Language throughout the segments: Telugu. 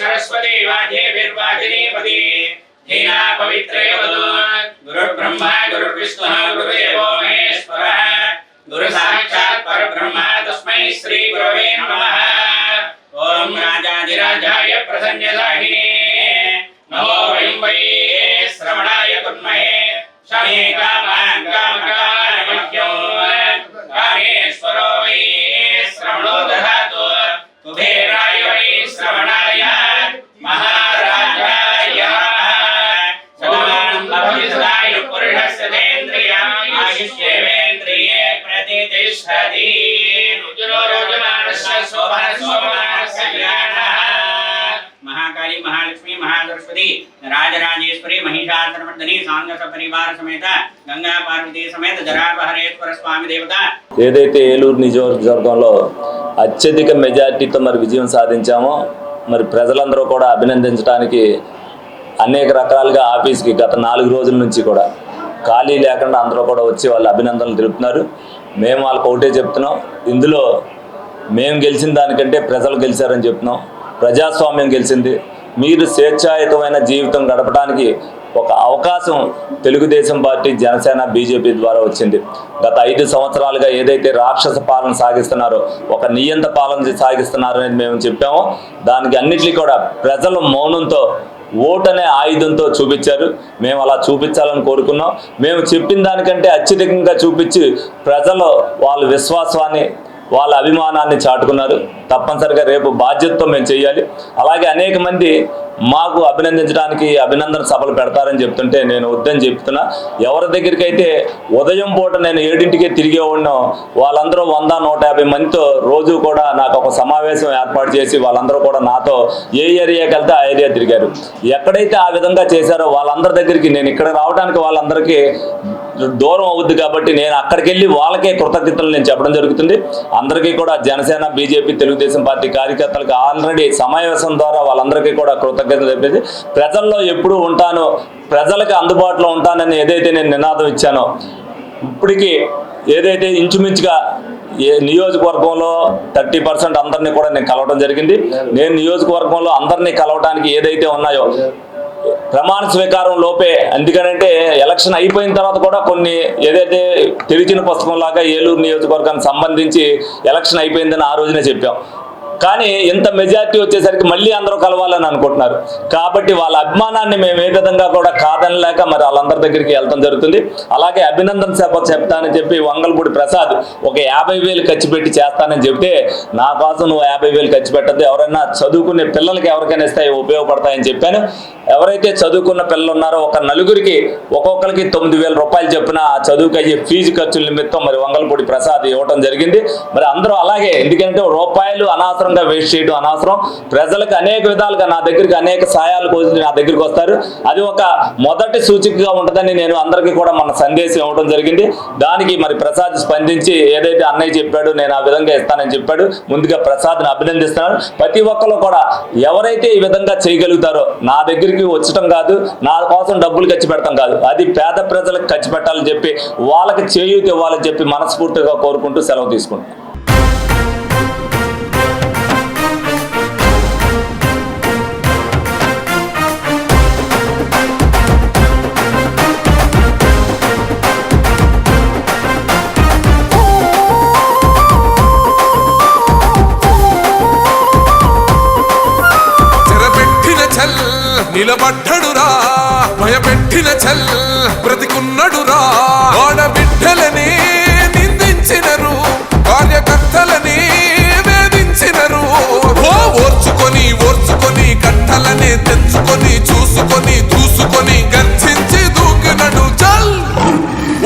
सरस्वती वाजेभिर्वाजिनीपति हीना पवित्रेवतु गुरुर्ब्रह्मा, गुरुर्विष्णुः, गुरुदेवो महेश्वरः। गुरुसाक्षात् परब्रह्मा, तस्मै श्रीगुरवे नमः। ॐ राजाधिराजाय శోభన మహాకాళి మహాలక్ష్మి మహాసరస్వతి రాజరాజేశ్వరి మహిషాసురమర్దని సాంగస పరివార సమేత గంగా పార్వతీ సమేత జరాపహరేశ్వర స్వామి దేవత. ఏదైతే ఏలూరు నియోజకవర్గంలో అత్యధిక మెజార్టీతో మరి విజయం సాధించామో మరి ప్రజలందరూ కూడా అభినందించడానికి అనేక రకాలుగా ఆఫీస్కి గత నాలుగు రోజుల నుంచి కూడా ఖాళీ లేకుండా అందరూ కూడా వచ్చి వాళ్ళు అభినందనలు తెలుపుతున్నారు. మేము వాళ్ళకి ఒకటే చెప్తున్నాం. ఇందులో మేము గెలిచిన దానికంటే ప్రజలు గెలిచారని చెప్తున్నాం. ప్రజాస్వామ్యం గెలిచింది. మీరు స్వేచ్ఛాయుతమైన జీవితం గడపడానికి ఒక అవకాశం తెలుగుదేశం పార్టీ జనసేన బీజేపీ ద్వారా వచ్చింది. గత ఐదు సంవత్సరాలుగా ఏదైతే రాక్షస పాలన సాగిస్తున్నారో ఒక నియంత పాలన సాగిస్తున్నారనేది మేము చెప్పామో. దానికి అన్నిటికీ కూడా ప్రజలు మౌనంతో ఓటనే అనే ఆయుధంతో చూపించారు. మేము అలా చూపించాలని కోరుకున్నాం. మేము చెప్పిన దానికంటే అత్యధికంగా చూపించి ప్రజలు వాళ్ళ విశ్వాసాన్ని వాళ్ళ అభిమానాన్ని చాటుకున్నారు. తప్పనిసరిగా రేపు బాధ్యతతో మేము చేయాలి. అలాగే అనేక మంది మాకు అభినందించడానికి అభినందన సభలు పెడతారని చెప్తుంటే నేను వద్దని చెప్తున్నా. ఎవరి దగ్గరికి అయితే ఉదయం పూట నేను ఏడింటికే తిరిగే ఉన్నాం వాళ్ళందరూ వంద నూట యాభై మందితో రోజు కూడా నాకు ఒక సమావేశం ఏర్పాటు చేసి వాళ్ళందరూ కూడా నాతో ఏ ఏరియాకి వెళ్తే ఆ ఏరియా తిరిగారు. ఎక్కడైతే ఆ విధంగా చేశారో వాళ్ళందరి దగ్గరికి నేను ఇక్కడ రావడానికి వాళ్ళందరికీ దూరం అవుద్ది కాబట్టి నేను అక్కడికి వెళ్ళి వాళ్ళకే కృతజ్ఞతలు నేను చెప్పడం జరుగుతుంది. అందరికీ కూడా జనసేన బీజేపీ తెలుగుదేశం పార్టీ కార్యకర్తలకు ఆల్రెడీ సమావేశం ద్వారా వాళ్ళందరికీ కూడా కృతజ్ఞతలు చెప్పేసి ప్రజల్లో ఎప్పుడూ ఉంటాను ప్రజలకు అందుబాటులో ఉంటానని ఏదైతే నేను నినాదం ఇచ్చానో ఇప్పటికీ ఏదైతే ఇంచుమించుగా ఏ నియోజకవర్గంలో థర్టీ పర్సెంట్ అందరినీ కూడా నేను కలవడం జరిగింది. నేను నియోజకవర్గంలో అందరినీ కలవడానికి ఏదైతే ఉన్నాయో ప్రమాణ స్వీకారం లోపే ఎందుకనంటే ఎలక్షన్ అయిపోయిన తర్వాత కూడా కొన్ని ఏదైతే తెరిచిన పుస్తకం లాగా ఏలూరు నియోజకవర్గానికి సంబంధించి ఎలక్షన్ అయిపోయిందని ఆ రోజునే చెప్పాం. కానీ ఇంత మెజార్టీ వచ్చేసరికి మళ్ళీ అందరూ కలవాలని అనుకుంటున్నారు. కాబట్టి వాళ్ళ అభిమానాన్ని మేము ఏ విధంగా కూడా కాదనలేక మరి వాళ్ళందరి దగ్గరికి వెళ్తాం జరుగుతుంది. అలాగే అభినందన సభ చెప్తానని చెప్పి వంగల్పూడి ప్రసాద్ ఒక యాభై వేలు ఖర్చు పెట్టి చేస్తానని చెప్తే నా కోసం నువ్వు యాభై వేలు ఖర్చు పెట్టద్దు ఎవరైనా చదువుకునే పిల్లలకి ఎవరికైనా ఇస్తాయి ఉపయోగపడతాయని చెప్పాను. ఎవరైతే చదువుకున్న పిల్లలు ఉన్నారో ఒక నలుగురికి ఒక్కొక్కరికి తొమ్మిది వేల రూపాయలు చెప్పిన ఆ చదువుకి అయ్యే ఫీజు ఖర్చుల నిమిత్తం మరి వంగలపూడి ప్రసాద్ ఇవ్వడం జరిగింది. మరి అందరూ అలాగే ఎందుకంటే రూపాయలు అనవసరంగా వేస్ట్ చేయడం అనవసరం. ప్రజలకు అనేక విధాలుగా నా దగ్గరికి అనేక సాయాలు కోసం నా దగ్గరికి వస్తారు. అది ఒక మొదటి సూచికగా ఉంటుందని నేను అందరికీ కూడా మన సందేశం ఇవ్వడం జరిగింది. దానికి మరి ప్రసాద్ స్పందించి ఏదైతే అన్నయ్య చెప్పాడు నేను ఆ విధంగా ఇస్తానని చెప్పాడు. ముందుగా ప్రసాద్ని అభినందిస్తున్నాను. ప్రతి ఒక్కరు కూడా ఎవరైతే ఈ విధంగా చేయగలుగుతారో నా దగ్గరికి వచ్చటం కాదు నా కోసం డబ్బులు ఖర్చు పెడతాం కాదు. అది పేద ప్రజలకు ఖర్చు పెట్టాలని చెప్పి వాళ్ళకి చేయూత ఇవ్వాలని చెప్పి మనస్ఫూర్తిగా కోరుకుంటూ సెలవు తీసుకుంటాను నిలబడ్డడురా భయపెట్టిన చల్ బ్రతికున్నడురా. ఆడబిడ్డలని నిందించినరు. కార్యకర్తలని వేధించినరు. ఓర్చుకొని ఓర్చుకొని కట్టలనే తెంచుకొని చూసుకొని దూసుకొని గర్జించి దూకినడు చల్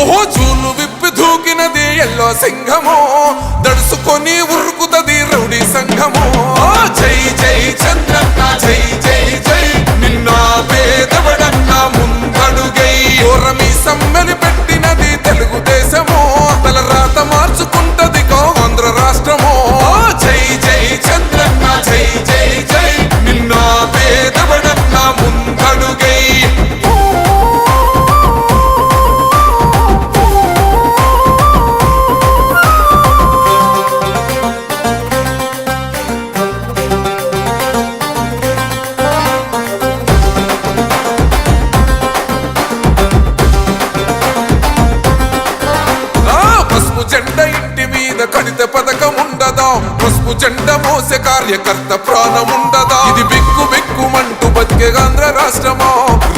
ఓహో చూలు విప్పి దూకినది ఎల్లో సింహము. పసుపు జెండ మోసే కార్యకర్త ప్రాణముండదా? ఇది బిక్కు బిక్కుమంటూ బతికే ఆంధ్ర రాష్ట్రమా?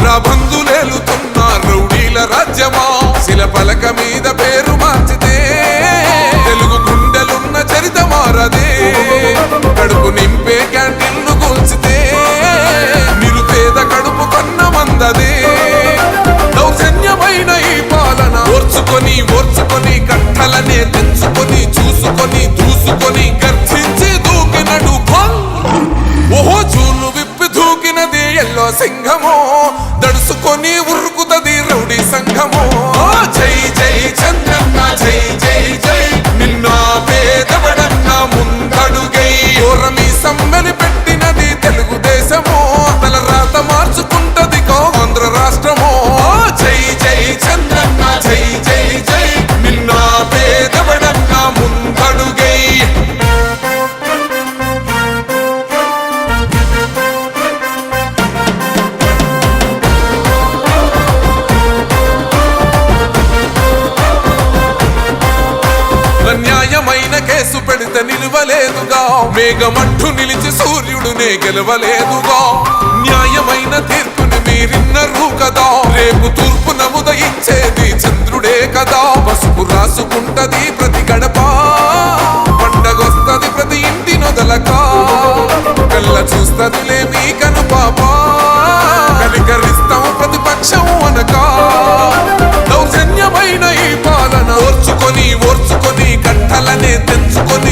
రాబందులేలుతున్న రౌడీల రాజ్యమా? శిల పలక మీద పేరు మార్చితే దూకినది ఎల్లో సింహమో దడుసుకొని ఉరుకుతుంది రౌడీ సంఘమో. జై జై చంద్రన్న జై జై జై. నిన్న నిలవలేదుగా మేఘమట్టు నిలిచి సూర్యుడునే గెలవలేదుగా. న్యాయమైన తీర్పుని మీరిన్నరు కదా. రేపు తూర్పు నముదయించేది చంద్రుడే కదా. పసుపు రాసుకుంటది ప్రతి గడప. పండగొస్తది ప్రతి ఇంటి నొదలక. కళ్ళ చూస్తదిలే మీ కను పాప కనికరిస్తాం ప్రతిపక్షం అనక దౌర్జన్యమైన ఈ పాలన ఓర్చుకొని ఓర్చుకొని కట్టలనే తెంచుకొని